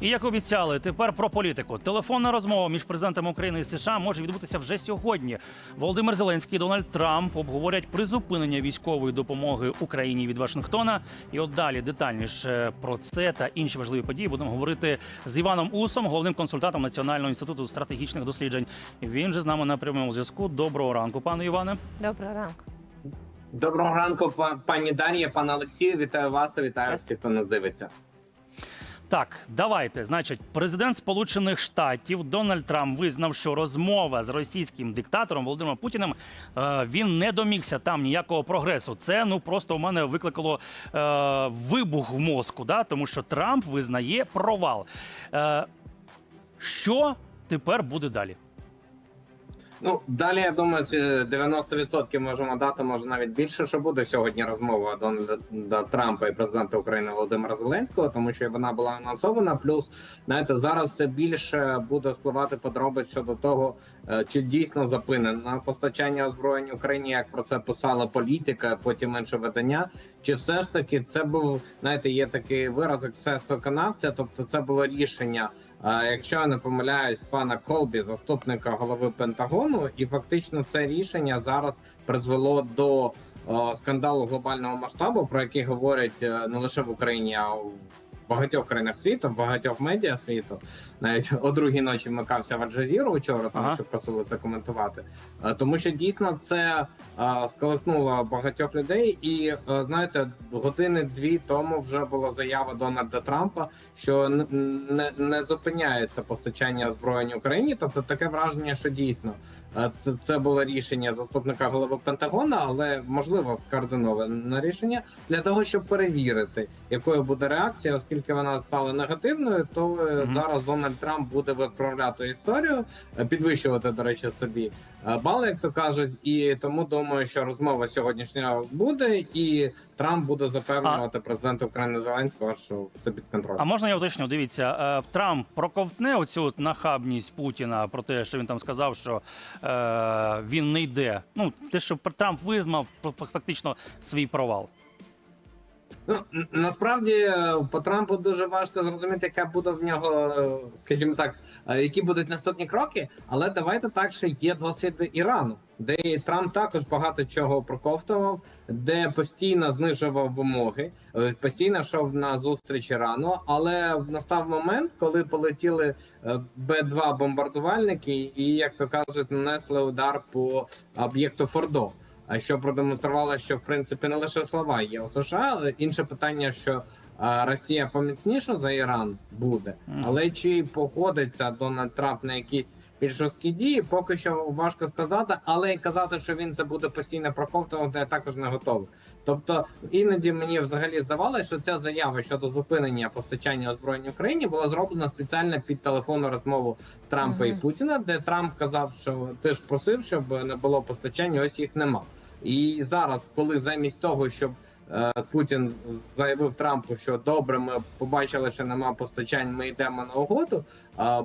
І як обіцяли, тепер про політику. Телефонна розмова між президентами України і США може відбутися вже сьогодні. Володимир Зеленський і Дональд Трамп обговорять призупинення військової допомоги Україні від Вашингтона. І от далі детальніше про це та інші важливі події будемо говорити з Іваном Усом, головним консультантом Національного інституту стратегічних досліджень. Він же з нами на прямому зв'язку. Доброго ранку, пане Іване. Доброго ранку. Доброго ранку, па- пані Дар'я, пане Олексію. Вітаю вас, вітаю всіх, хто нас дивиться. Так, давайте. Значить, президент Сполучених Штатів Дональд Трамп визнав, що розмова з російським диктатором Володимиром Путіним е, він не домігся там ніякого прогресу. Це ну просто у мене викликало е, вибух в мозку, да? тому що Трамп визнає провал. Е, що тепер буде далі? Ну далі я думаю, з, е, 90% можемо дати, може навіть більше, що буде сьогодні розмова Дональда Трампа і президента України Володимира Зеленського, тому що вона була анонсована. Плюс знаєте, зараз все більше буде впливати подробиць щодо того, е, чи дійсно запинено постачання озброєнь Україні, як про це писала політика, потім інше видання. Чи все ж таки це був знаєте, є такий вираз ексес виконавця, тобто це було рішення. е, Якщо я не помиляюсь, пана Колбі, заступника голови Пентагону, і фактично це рішення зараз призвело до е, скандалу глобального масштабу, про який говорять е, не лише в Україні, а в багатьох країнах світу, в багатьох медіа світу. Навіть о другій ночі вмикався в Аль-Джазіру вчора, тому Ага. що просили це коментувати. Е, Тому що дійсно це е, сколихнуло багатьох людей, і е, знаєте, години-дві тому вже була заява Дональда Трампа, що не, не зупиняється постачання озброєнь Україні. Тобто таке враження, що дійсно це, це було рішення заступника голови Пентагона, але можливо скоординоване рішення для того, щоб перевірити, якою буде реакція, оскільки вона стала негативною, то е, Мгм. зараз Дональд Трамп буде виправляти історію, е, підвищувати, до речі, собі е, бали, як то кажуть, і тому думаю, що розмова сьогоднішня буде, і Трамп буде запевнювати президента України Зеленського, що все під контролем. А можна я уточню? Дивіться, Трамп проковтне оцю нахабність Путіна про те, що він там сказав, що е, він не йде. Ну, те, що Трамп визнав фактично свій провал. Ну насправді е, по Трампу дуже важко зрозуміти, яка буде в нього, е, скажімо так, е, які будуть наступні кроки. Але давайте так, що є досвід Ірану, де Трамп також багато чого проковтував, де постійно знижував вимоги, постійно йшов на зустріч Ірану. Але настав момент, коли полетіли е, Б-2 бомбардувальники, і як то кажуть, нанесли удар по об'єкту Фордо. Що продемонструвало, що в принципі не лише слова є у США. але Інше питання, що Росія поміцніша за Іран буде, але чи погодиться Дональд Трамп на якісь більш жорсткі дії, поки що важко сказати. Але й казати, що він це буде постійно проковтувати, я також не готовий. Тобто іноді мені взагалі здавалося, що ця заява щодо зупинення постачання озброєнь Україні була зроблена спеціально під телефонну розмову Трампа і Путіна, де Трамп казав, що ти ж просив, щоб не було постачання, ось їх нема. І зараз, коли замість того, щоб Путін заявив Трампу, що добре, ми побачили, що нема постачань, ми йдемо на угоду.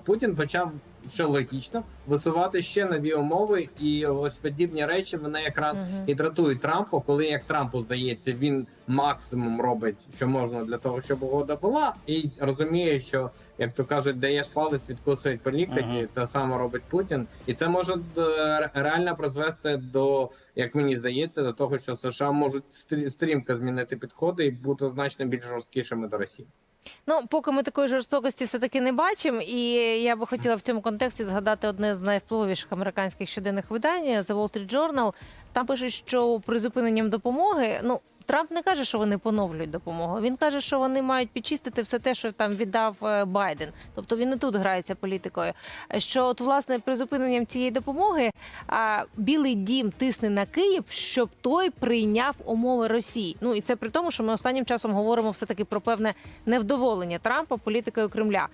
Путін почав що логічно висувати ще нові умови, і ось подібні речі вони якраз Мгм. і дратують Трампа, коли як Трампу здається, він максимум робить, що можна для того, щоб угода була, і розуміє, що як то кажуть, даєш палець, відкусують по лікоті. Ага. Це саме робить Путін, і це може е, реально призвести до, як мені здається, до того, що США можуть стрі- стрімко змінити підходи і бути значно більш жорсткішими до Росії. Ну, поки ми такої жорстокості все таки не бачимо, і я би хотіла в цьому контексті згадати одне з найвпливовіших американських щоденних видань The Wall Street Journal. Там пишуть, що призупиненням допомоги, ну. Трамп не каже, що вони поновлюють допомогу. Він каже, що вони мають підчистити все те, що там віддав е, Байден. Тобто він не тут грається політикою. Що от власне призупиненням цієї допомоги а, Білий Дім тисне на Київ, щоб той прийняв умови Росії. Ну і це при тому, що ми останнім часом говоримо все таки про певне невдоволення Трампа політикою Кремля.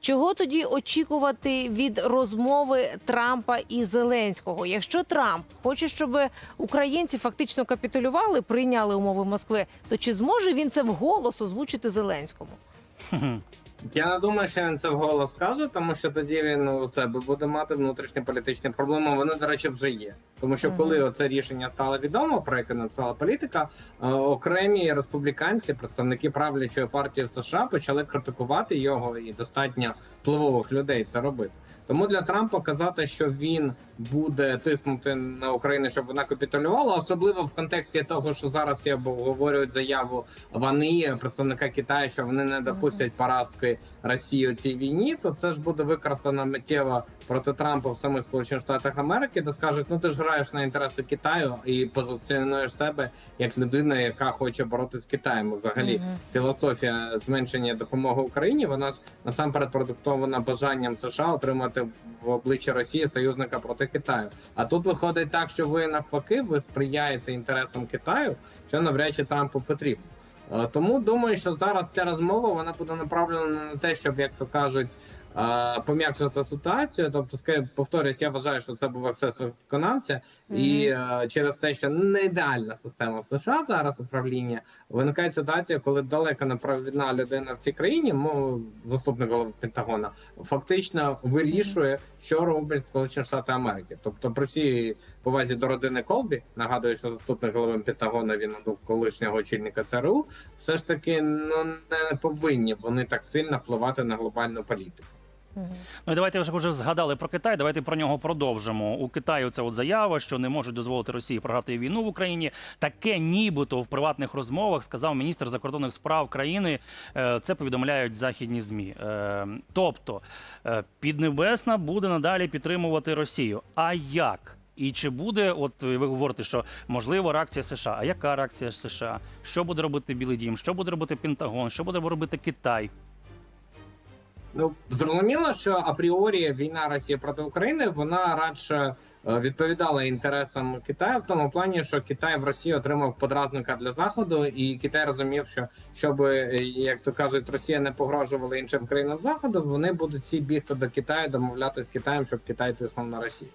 Чого тоді очікувати від розмови Трампа і Зеленського? Якщо Трамп хоче, щоб українці фактично капітулювали, прийняли умови Москви, то чи зможе він це вголос озвучити Зеленському? Я не думаю, що він це вголос каже, тому що тоді він у себе буде мати внутрішні політичні проблеми. Вони, до речі, вже є. Тому що коли оце рішення стало відомо, про яке написала політика, е, окремі республіканці, представники правлячої партії в США, почали критикувати його і достатньо впливових людей це робити. Тому для Трампа казати, що він буде тиснути на Україну, щоб вона капітулювала, особливо в контексті того, що зараз я обговорюють заяву вони представника Китаю, що вони не допустять поразки Росії у цій війні, то це ж буде використано миттєво проти Трампа в самих Сполучених Штатах Америки, де скажуть: ну ти ж граєш на інтереси Китаю і позиціонуєш себе як людина, яка хоче боротися з Китаєм. Взагалі, Мгм. філософія зменшення допомоги Україні, вона ж насамперед продиктована бажанням США отримати в обличчя Росії союзника проти Китаю. А тут виходить так, що ви навпаки ви сприяєте інтересам Китаю, що навряд чи Трампу потрібно. Е, Тому думаю, що зараз ця розмова вона буде направлена на те, щоб як то кажуть. е, Пом'якшити ситуацію, тобто повторюсь, я вважаю, що це був аксес виконавця, і е, через те, що не ідеальна система в США зараз управління, виникає ситуація, коли далеко не провідна людина в цій країні, мов заступник голови Пентагона, фактично вирішує, що робить Сполучені Штати Америки. Тобто, при всій повазі до родини Колбі, нагадую, що заступник голови Пентагона він колишнього очільника ЦРУ, все ж таки ну не повинні вони так сильно впливати на глобальну політику. Ну і давайте вже вже згадали про Китай. Давайте про нього продовжимо. У Китаю це от заява, що не можуть дозволити Росії програти війну в Україні. Таке, нібито в приватних розмовах сказав міністр закордонних справ країни. Е, Це повідомляють західні змі. Е, Тобто е, Піднебесна буде надалі підтримувати Росію. А як? І чи буде, от ви говорите, що можливо реакція США? А яка реакція США? Що буде робити Білий Дім? Що буде робити Пентагон? Що буде робити Китай? Ну зрозуміло, що апріорі війна Росії проти України вона радше е, відповідала інтересам Китаю в тому плані, що Китай в Росії отримав подразника для заходу, і Китай розумів, що щоб, е, як то кажуть, Росія не погрожувала іншим країнам заходу, вони будуть всі бігти до Китаю, домовлятися з Китаєм, щоб Китай тиснув на Росію.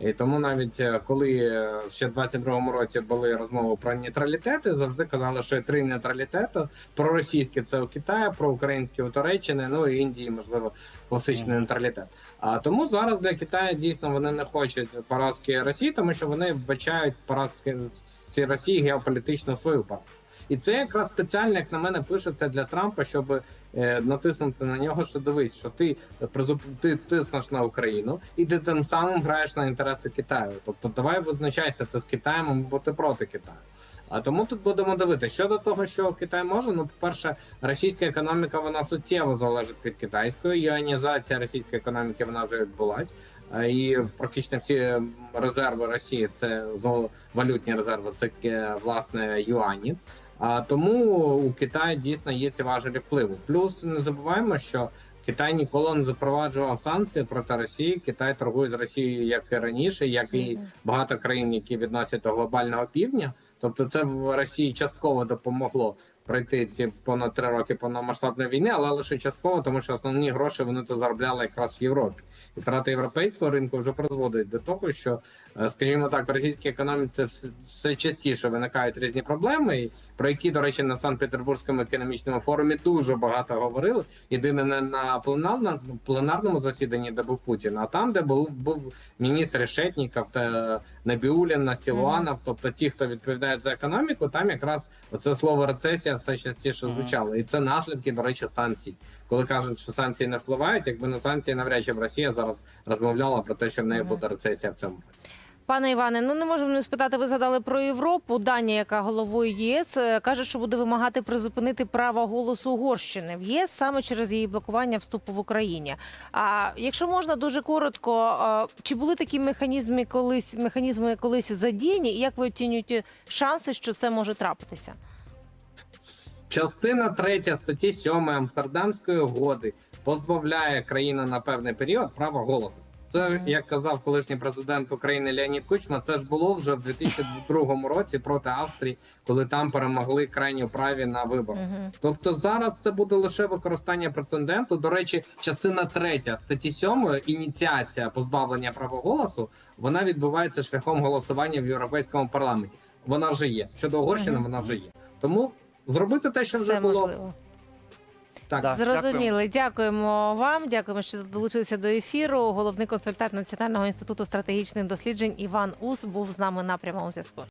І тому навіть е, коли е, ще в 22-му році були розмови про нейтралітети, завжди казали, що є три нейтралітети: про російське це у Китаї, про українське у Туреччини, ну і Індії, можливо, класичний нейтралітет. А тому зараз для Китаю дійсно вони не хочуть поразки Росії, тому що вони вбачають в поразки Росії геополітичну свою поразку. І це якраз спеціально, як на мене, пишеться для Трампа, щоб е, натиснути на нього, що дивись, що ти призуп... ти тиснеш на Україну, і ти тим самим граєш на інтереси Китаю. Тобто, давай визначайся ти з Китаєм або ти проти Китаю. А тому тут будемо дивитися. Щодо того, що Китай може, ну по-перше, російська економіка вона суттєво залежить від китайської. Юанізація російської економіки вона вже відбулась. І практично всі резерви Росії це валютні резерви, це е, власне юані. А тому у Китаї дійсно є ці важелі впливу. Плюс не забуваємо, що Китай ніколи не запроваджував санкції проти Росії. Китай торгує з Росією як і раніше, як і багато країн, які відносять до глобального півдня. Тобто, це в Росії частково допомогло пройти ці понад три роки повномасштабної війни, але лише частково, тому що основні гроші вони то заробляли якраз в Європі. І втрати європейського ринку вже призводить до того, що, е, скажімо так, в російській економіці все, частіше виникають різні проблеми, про які, до речі, на Санкт-Петербурзькому економічному форумі дуже багато говорили. Єдине не на пленарному, пленарному засіданні, де був Путін, а там, де був, був міністр Решетніков та Набіулін, Сілуанов, тобто ті, хто відповідає за економіку, там якраз оце слово рецесія все частіше звучало. І це наслідки, до речі, санкцій. Коли кажуть, що санкції не впливають, якби на санкції навряд чи б Росія зараз розмовляла про те, що в неї буде рецесія в цьому році. Пане Іване, ну не можемо не спитати. Ви згадали про Європу. Данія, яка головою ЄС, е, каже, що буде вимагати призупинити право голосу Угорщини в ЄС саме через її блокування вступу в Україні. А якщо можна дуже коротко, е, чи були такі механізми колись механізми колись задіяні, і як ви оцінюєте шанси, що це може трапитися? Частина 3 статті 7 Амстердамської угоди позбавляє країну на певний період права голосу. Це як казав колишній президент України Леонід Кучма. Це ж було вже в 2002 році проти Австрії, коли там перемогли крайню праві на виборах. Угу. Тобто зараз це буде лише використання прецеденту. До речі, частина 3 статті 7 ініціація позбавлення права голосу, вона відбувається шляхом голосування в європейському парламенті. Вона вже є. Щодо Угорщини, Мгм. вона вже є. Тому зробити те, що вже Все було. можливо. Так. Да. Зрозуміли. Дякуємо вам. Дякуємо, що долучилися до ефіру. Головний консультант Національного інституту стратегічних досліджень Іван Ус був з нами на прямому зв'язку.